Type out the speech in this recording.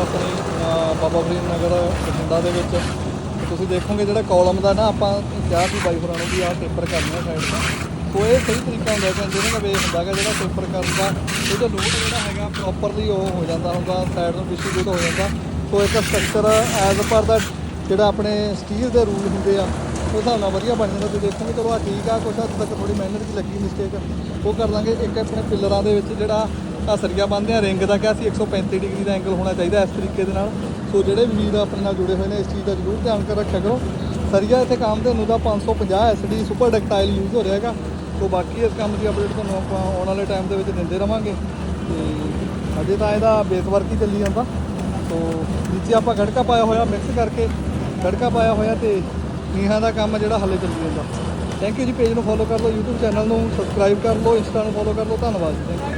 ਆਪਣੀ ਬਾਬਾ ਫਰੀਦ ਨਗਰ ਬਠਿੰਡਾ ਦੇ ਵਿੱਚ। ਤੁਸੀਂ ਦੇਖੋਗੇ ਜਿਹੜਾ ਕਾਲਮ ਦਾ ਨਾ ਆਪਾਂ ਕਿਹਾ ਸੀ ਬਾਈ ਹੋਰਾਂ ਨੂੰ ਵੀ ਆਹ ਟੇਪਰ ਕਰਨਾ ਸਾਈਡ ਦਾ ਸੋ ਇਹ ਸਹੀ ਤਰੀਕਾ ਹੁੰਦਾ ਕਿ ਜਿਹਨਾਂ ਦਾ ਵੇਖ ਹੁੰਦਾ ਹੈਗਾ ਜਿਹੜਾ ਪੇਪਰ ਕਰਨ ਦਾ ਇਹਦਾ ਲੋਡ ਜਿਹੜਾ ਹੈਗਾ ਪ੍ਰੋਪਰਲੀ ਉਹ ਹੋ ਜਾਂਦਾ ਹੁੰਦਾ ਸਾਈਡ ਨੂੰ ਡਿਸਟ੍ਰੀਬਿਊਟ ਹੋ ਜਾਂਦਾ। ਸੋ ਇੱਕ ਸਟਰਕਚਰ ਐਜ਼ ਪਰ ਦਾ ਜਿਹੜਾ ਆਪਣੇ ਸਟੀਲ ਦੇ ਰੂਲ ਹੁੰਦੇ ਆ, ਉਹ ਹਿਸਾਬ ਨਾਲ ਵਧੀਆ ਬਣ ਜਾਂਦਾ। ਤੁਸੀਂ ਦੇਖੋਗੇ, ਚਲੋ ਆ ਠੀਕ ਆ, ਕੁਛ ਹੱਦ ਤੱਕ ਥੋੜੀ ਮਿਹਨਤ ਦੀ ਲੱਗੀ ਮਿਸਟੇਕ ਉਹ ਕਰ ਦਾਂਗੇ ਇੱਕ ਆਪਣੇ ਪਿੱਲਰਾਂ ਦੇ ਵਿੱਚ ਜਿਹੜਾ ਆ ਸਰੀਆ ਬੰਨ੍ਹਦੇ ਆ ਰਿੰਗ ਦਾ ਕਿਹਾ ਸੀ 135 ਡਿਗਰੀ ਦਾ ਐਂਗਲ ਹੋਣਾ ਚਾਹੀਦਾ ਇਸ ਤਰੀਕੇ ਦੇ ਨਾਲ। ਸੋ ਜਿਹੜੇ ਵੀਰ ਆਪਣੇ ਨਾਲ ਜੁੜੇ ਹੋਏ ਨੇ, ਇਸ ਚੀਜ਼ ਦਾ ਜ਼ਰੂਰ ਧਿਆਨ ਕਰ ਰੱਖਿਆ ਕਰੋ। ਸਰੀਆ ਇੱਥੇ ਕੰਮ ਤੇ ਨੂੰ ਦਾ 550 ਐਸਡੀ ਸੁਪਰ ਡਕਟਾਈਲ ਯੂਜ਼ ਹੋ ਰਿਹਾ ਹੈਗਾ। ਸੋ ਬਾਕੀ ਇਸ ਕੰਮ ਦੀ ਅਪਡੇਟ ਤੁਹਾਨੂੰ ਆਪਾਂ ਆਉਣ ਵਾਲੇ ਟਾਈਮ ਦੇ ਵਿੱਚ ਦਿੰਦੇ ਰਵਾਂਗੇ। ਤੇ ਅਜੇ ਤਾਂ ਇਹਦਾ ਬੇਸ ਵਰਕ ਹੀ ਚੱਲੀ ਜਾਂਦਾ। ਸੋ ਨੀਚੇ ਆਪਾਂ ਗੜਕਾ ਪਾਇਆ ਹੋਇਆ ਮਿਕਸ ਕਰਕੇ ਗੜਕਾ ਪਾਇਆ ਹੋਇਆ ਤੇ ਨੀਹਾਂ ਦਾ ਕੰਮ ਜਿਹੜਾ ਹੱਲੇ ਚੱਲੀ ਜਾਂਦਾ। ਥੈਂਕ ਯੂ ਜੀ ਪੇਜ ਨੂੰ ਫੋਲੋ ਕਰ ਲਓ, YouTube ਚੈਨਲ ਨੂੰ ਸਬਸਕ੍ਰਾਈਬ ਕਰ ਲਓ ਇੰਸਟਾ ਨੂੰ ਫੋਲੋ ਕਰ ਲਓ, ਧੰਨਵਾਦ ਜੀ। Thank you